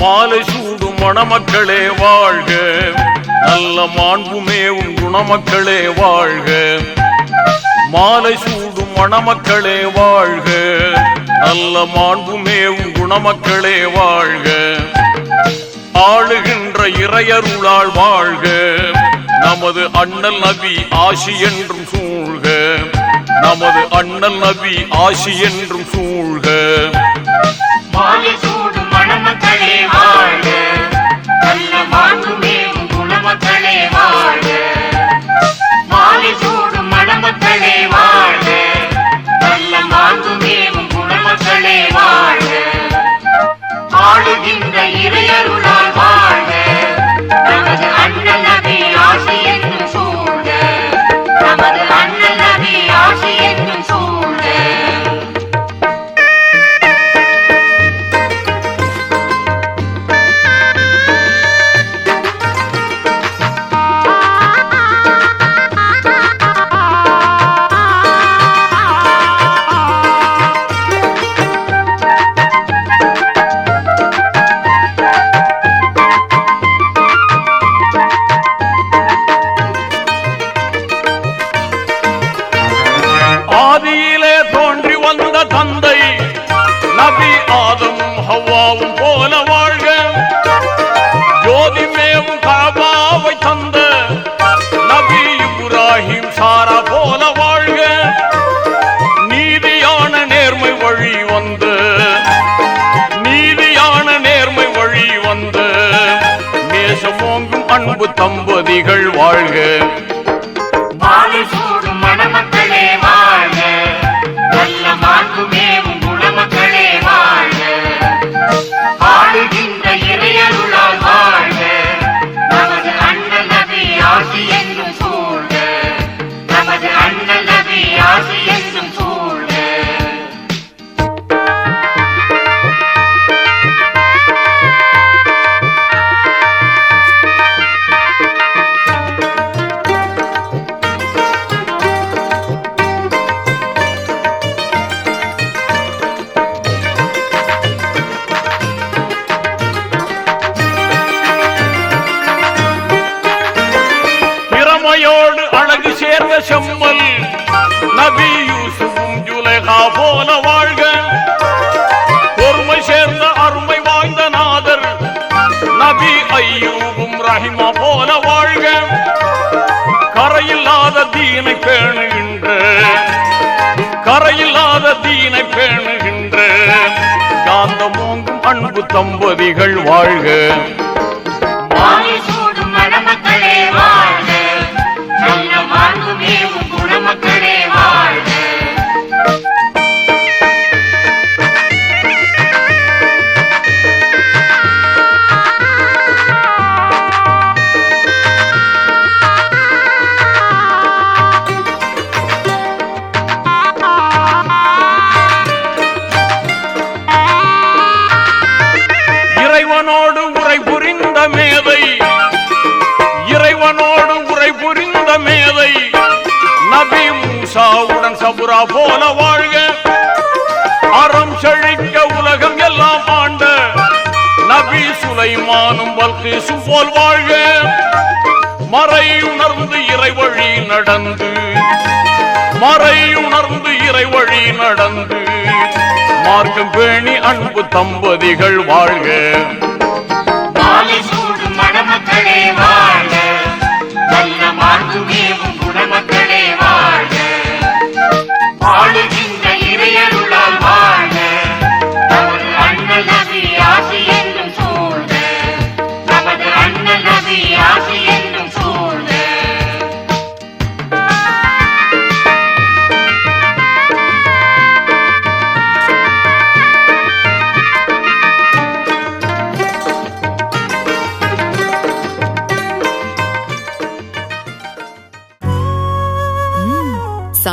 மாலை சூடும் மணமக்களே வாழ்க. நல்ல மாண்புமேவும் குணமக்களே வாழ்க. மாலை சூடும் மணமக்களே வாழ்க. நல்ல மாண்புமேவும் குணமக்களே வாழ்க. ஆளுகின்ற இறையருளால் வாழ்க. நமது அண்ணல் நபி ஆசி என்றும் சூழ்க. நமது அண்ணல் நபி ஆசி என்றும் சூழ்க. மாலை வாழ்க. நல்ல மாண்புமேவும் குணமக்களே வாழ்க. மாலை சூடும் மணமக்களே வாழ்க. நல்ல குணமக்களே வாழ்க. ஆளுகின்ற தம்பதிகள் வாழ்க. இப்ராஹிமா போல வாழ்க. கரையில்லாத தீனை பேணுகின்ற கரையில்லாத தீனை பேணுகின்ற காந்தமோங்கும் அன்பு தம்பதிகள் வாழ்க. சுலைமானும் பல்கீசு போல் வாழ்க மறை உணர்ந்து இறை வழி நடந்து. மறை உணர்ந்து இறை வழி நடந்து. மார்க்கம் பேணி அன்பு தம்பதிகள் வாழ்க. மாலை மணமக்களே வாழ்க. நல்ல மாண்பு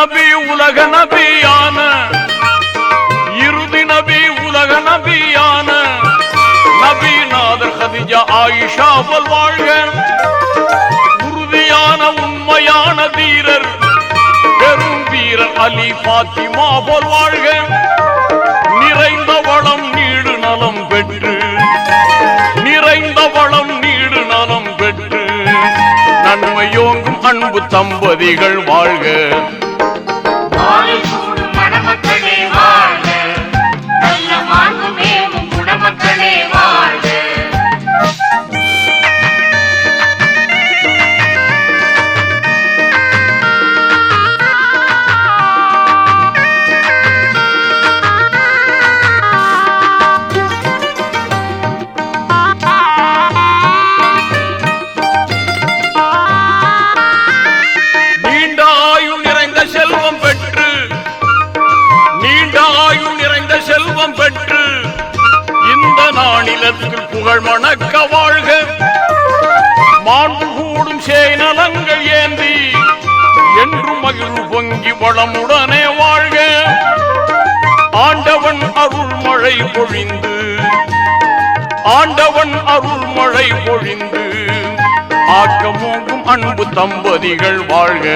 நபி உலக நபியான. இறுதி நபி உலக நபியான. நபிநாதர் கதிஜா ஆயிஷா போல் வாழ்க உறுதியான உண்மையான தீரர் பெரும் வீரர் அலி பாத்திமா போல் வாழ்க நிறைந்த வளம் நீடு நலம் பெற்று நிறைந்த வளம் நீடு நலம் பெற்று நன்மையோங்கும் அன்பு தம்பதிகள் வாழ்க. மழை பொழிந்து ஆண்டவன் அருள் மழை பொழிந்து ஆக்கமோங்கும் அன்பு தம்பதிகள் வாழ்க.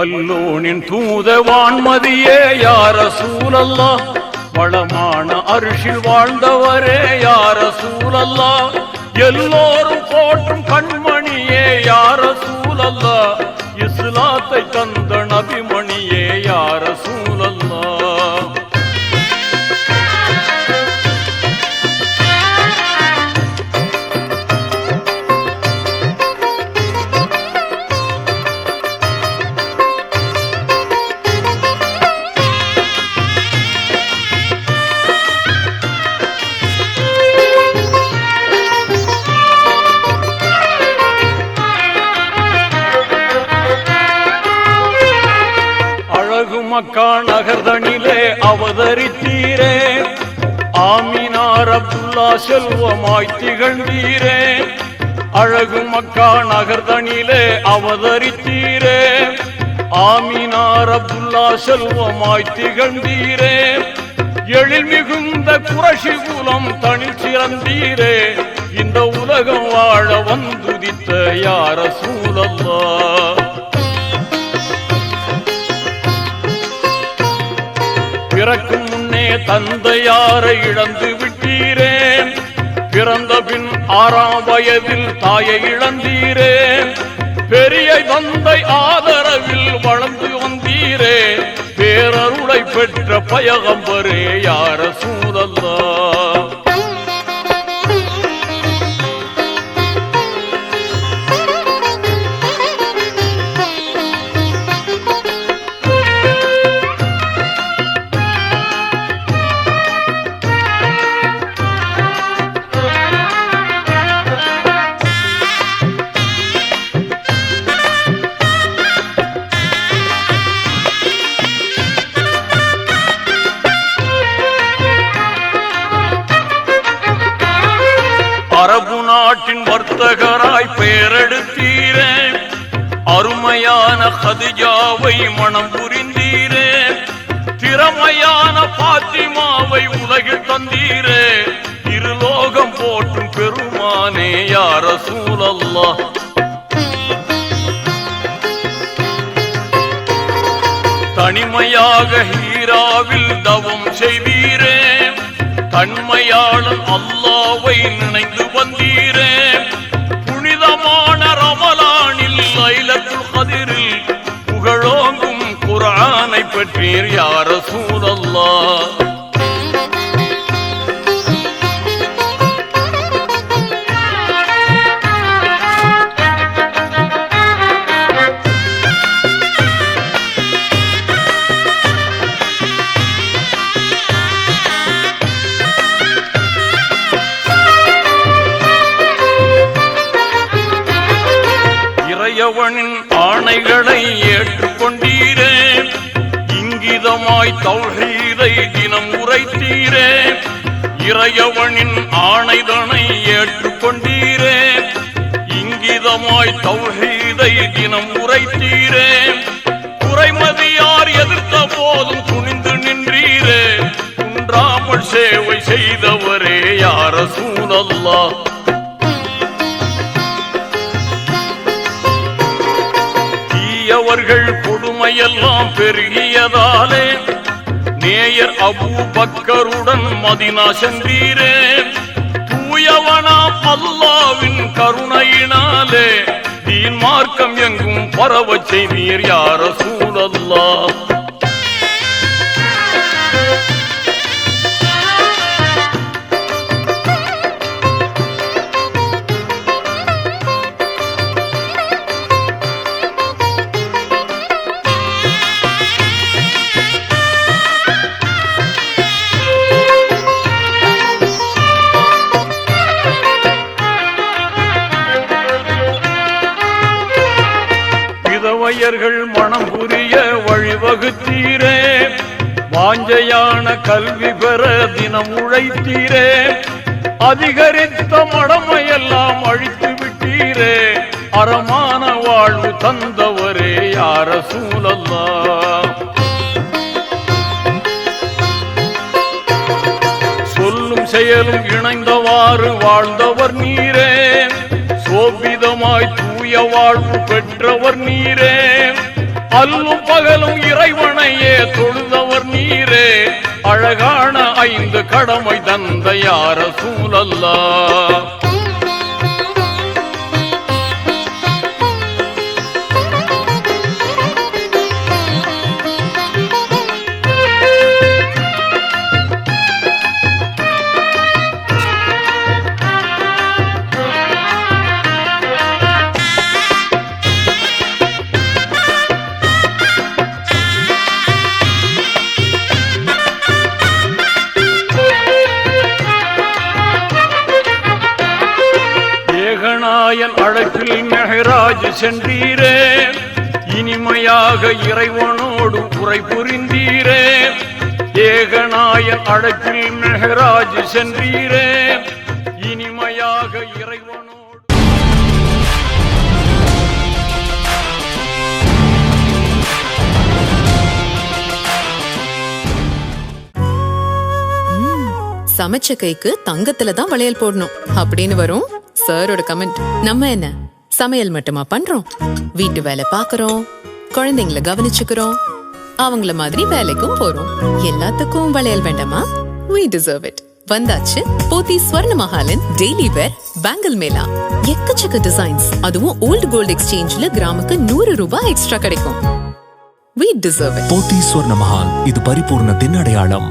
வல்லோனின் தூதவான்மதியே யார சூழல்லா வளமான அரிசில் வாழ்ந்தவரே யார சூழல்லா எல்லோரும் ஆமினார் அப்துல்லா செல்வமாய் திகழ்ந்தீரே. அழகு மக்கா நகர்தனிலே அவதரித்தீரே. ஆமினார் அப்துல்லா செல்வமாய் திகழ்ந்தீரே. எழில் மிகுந்த குரஷி குலம் தனி சிறந்தீரே. இந்த உலகம் வாழ வந்துதித்த யார சூழல்லா பிறக்கும் முன்னே தந்தையாரை இழந்து விட்டீரே பிறந்த பின் ஆறாம் வயதில் தாயை இழந்தீரே பெரிய தந்தை ஆதரவில் வளர்ந்து வந்தீரே பேரருளை பெற்ற பயகம்பரே யார சூழல்லா? கதிஜாவை மனம் புரிந்தீரே. திறமையான பாத்திமாவை உலகில் தந்தீரே. இருலோகம் போற்றும் பெருமானே யார சூழல்லா தனிமையாக ஹீராவில் தவம் செய்தீரே. தன்மையாளன் அல்லாவை நினைந்து வந்தீரே. புனிதமான ரமலானில் லைலத்துல் குர்ஆனை யார சூழல்லா இறையவனின் ஆணைகளை ஏற்று தௌஹீதை தினம் உரைத்தீரே. இறையவனின் ஆணைதனை ஏற்றுக்கொண்டீரே. இங்கிதமாய் தௌஹீதை தினம் உரைத்தீரே. குறைமதியார் எதிர்த்த போதும் துணிந்து நின்றீரே. குன்றாமல் சேவை செய்தவரே யார சூழல்லா அவர்கள் கொடுமையெல்லாம் பெருகியதாலே நேயர் அபூ பக்கருடன் மதினா சென்றீரே. தூயவனா அல்லாவின் கருணையினாலே தீன் மார்க்கம் எங்கும் பரவச் செய்வீர் யார சூழல்லா தினம் உழைத்தீரே அதிகரித்த மடமையெல்லாம் அழித்து விட்டீரே அறமான வாழ்வு தந்தவரே யார சூழல்லா சொல்லும் செயலும் இணைந்தவாறு வாழ்ந்தவர் நீரே. சோபிதமாய் தூய வாழ்வு பெற்றவர் நீரே. அல்லும் பகலும் இறைவனையே தொழுதவர் நீரே. அழகான ஐந்து கடமை தந்த யார சூழல்லா. சென்றீரே. இனிமையாக இறைவனோடு உரை புரிந்தீரே ஏகநாய அழகில் மெஹராஜ் சென்றீரே. இனிமையாக இறைவனோடு சமைச்ச கைக்கு தங்கத்துல தான் வளையல் போடணும். அப்படின்னு வரும் சாரோட கமெண்ட் நம்ம என்ன? சமையல் மட்டுமா பண்றோம். வீட்டு வேலை பார்க்கறோம். குழந்தைங்கள கவனிச்சுக்கிறோம். அவங்கள மாதிரி வேலைக்கும் போறோம். எல்லாத்துக்கும் வளையல் வேண்டாமா? வி டிசர்வ் இட் வந்தாச்சு போத்தி ஸ்வர்ண மஹாலின் டெய்லி வேர் பேங்கிள் மேலா எக்கச்சக்க டிசைன்ஸ் அதுவும் ஓல்ட் கோல்ட் எக்ஸ்சேஞ்ச்ல கிராமுக்கு நூறு ரூபாய் எக்ஸ்ட்ரா கிடைக்கும். வி டிசர்வ் போத்தி ஸ்வர்ண மஹால் இது பரிபூர்ணத்தின் அடையாளம்